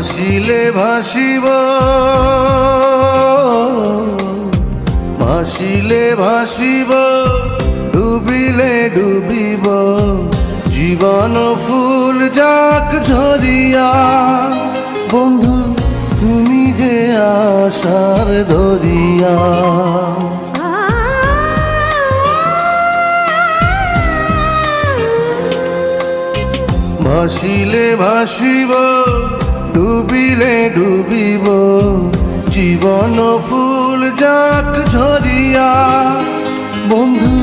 ভাসিলে ভাসিব। ভাসিলে ভাসিব, ডুবিলে ডুবিব। জীবন ফুল যাক ঝরিয়া। বন্ধু, তুমি যে আশার ধরিয়া ভাসিলে ভাসিব, ডুবিলে ডুবিব। জীবন ফুল যাক ঝরিয়া। বন্ধু,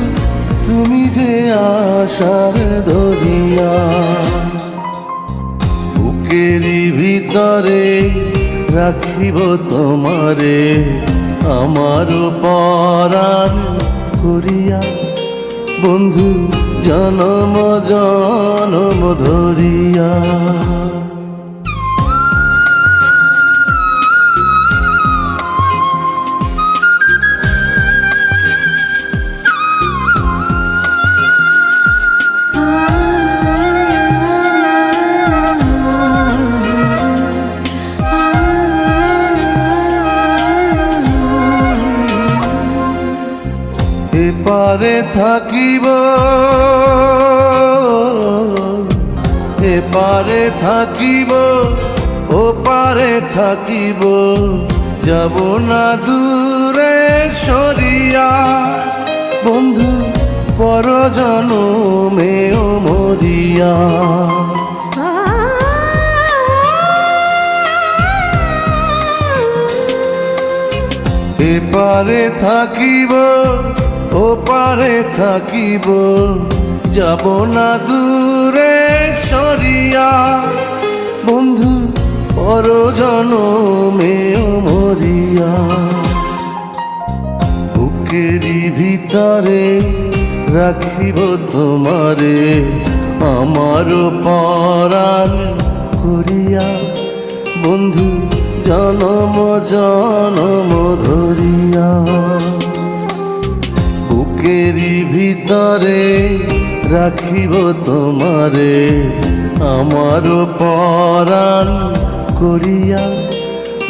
তুমি যে আশার ধরিয়া বুকেরই ভিতরে রাখিব তোমারে আমার পরাণ করিয়া। বন্ধু, জনম জনম ধরিয়া। এপারে থাকিব। এপারে থাকিব ও পারে থাকিব। যাব না দূরে সরিয়া। বন্ধু পরজন মেয় মরিয়া। এপারে থাকিব ও পারে থাকিব, যাব না দূরে সরিয়া। বন্ধু, পরজন মেয় মরিয়া। বুকেরই ভিতরে রাখিব তোমারে, আমার পরাণ করিয়া। বন্ধু, জনম জনম ধরিয়া। বুকেরই ভিতরে রাখিব তোমারে। আমার পরাণ করিয়া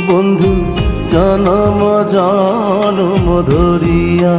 বন্ধু জনম জনম ধরিয়া।